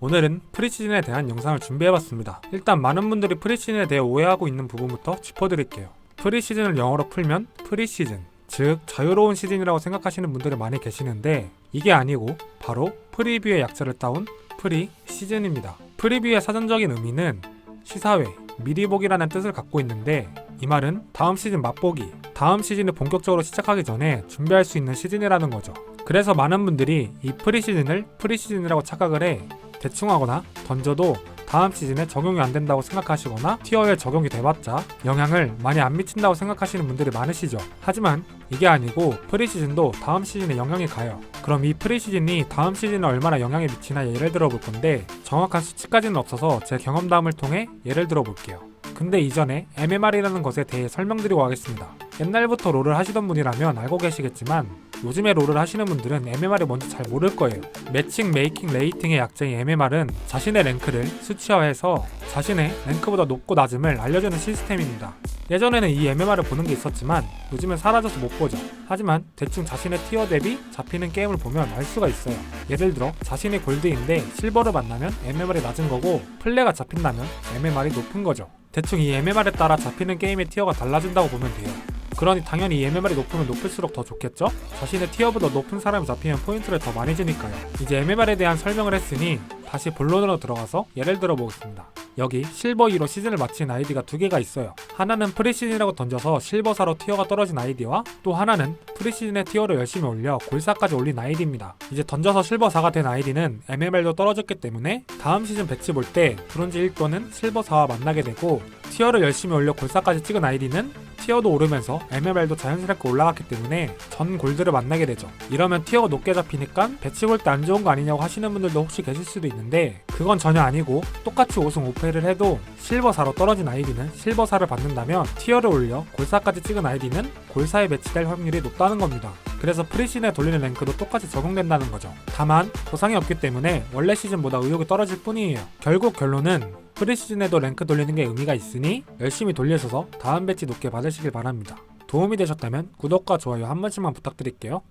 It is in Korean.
오늘은 프리시즌에 대한 영상을 준비해봤습니다. 일단 많은 분들이 프리시즌에 대해 오해하고 있는 부분부터 짚어드릴게요. 프리시즌을 영어로 풀면 프리시즌, 즉 자유로운 시즌이라고 생각하시는 분들이 많이 계시는데 이게 아니고 바로 프리뷰의 약자를 따온 프리 시즌입니다. 프리뷰의 사전적인 의미는 시사회, 미리 보기라는 뜻을 갖고 있는데 이 말은 다음 시즌 맛보기, 다음 시즌을 본격적으로 시작하기 전에 준비할 수 있는 시즌이라는 거죠. 그래서 많은 분들이 이 프리 시즌을 프리 시즌이라고 착각을 해 대충 하거나 던져도 다음 시즌에 적용이 안 된다고 생각하시거나 티어에 적용이 돼봤자 영향을 많이 안 미친다고 생각하시는 분들이 많으시죠. 하지만 이게 아니고 프리시즌도 다음 시즌에 영향이 가요. 그럼 이 프리시즌이 다음 시즌에 얼마나 영향이 미치나 예를 들어 볼 건데 정확한 수치까지는 없어서 제 경험담을 통해 예를 들어 볼게요. 근데 이전에 MMR이라는 것에 대해 설명드리고 가겠습니다. 옛날부터 롤을 하시던 분이라면 알고 계시겠지만 요즘에 롤을 하시는 분들은 MMR이 뭔지 잘 모를 거예요. 매칭, 메이킹, 레이팅의 약자인 MMR은 자신의 랭크를 수치화해서 자신의 랭크보다 높고 낮음을 알려주는 시스템입니다. 예전에는 이 MMR을 보는 게 있었지만 요즘은 사라져서 못 보죠. 하지만 대충 자신의 티어 대비 잡히는 게임을 보면 알 수가 있어요. 예를 들어 자신이 골드인데 실버를 만나면 MMR이 낮은 거고 플레가 잡힌다면 MMR이 높은 거죠. 대충 이 MMR에 따라 잡히는 게임의 티어가 달라진다고 보면 돼요. 그러니 당연히 이 MMR이 높으면 높을수록 더 좋겠죠? 자신의 티어보다 높은 사람이 잡히면 포인트를 더 많이 주니까요. 이제 MMR에 대한 설명을 했으니 다시 본론으로 들어가서 예를 들어 보겠습니다. 여기 실버 2로 시즌을 마친 아이디가 두 개가 있어요. 하나는 프리시즌이라고 던져서 실버 4로 티어가 떨어진 아이디와 또 하나는 프리시즌의 티어를 열심히 올려 골사까지 올린 아이디입니다. 이제 던져서 실버 4가 된 아이디는 MMR도 떨어졌기 때문에 다음 시즌 배치 볼 때 브론즈 1 또는 실버 4와 만나게 되고 티어를 열심히 올려 골사까지 찍은 아이디는 티어도 오르면서 MMR도 자연스럽게 올라갔기 때문에 전 골드를 만나게 되죠. 이러면 티어가 높게 잡히니까 배치 볼 때 안 좋은 거 아니냐고 하시는 분들도 혹시 계실 수도 있는데 그건 전혀 아니고 똑같이 5승 5패를 해도 실버 4로 떨어진 아이디는 실버 4를 받는다면 티어를 올려 골사까지 찍은 아이디는 골사에 배치될 확률이 높다는 겁니다. 그래서 프리시즌에 돌리는 랭크도 똑같이 적용된다는 거죠. 다만 보상이 없기 때문에 원래 시즌보다 의욕이 떨어질 뿐이에요. 결국 결론은 프리시즌에도 랭크 돌리는 게 의미가 있으니 열심히 돌리셔서 다음 배치 높게 받으시길 바랍니다. 도움이 되셨다면 구독과 좋아요 한 번씩만 부탁드릴게요.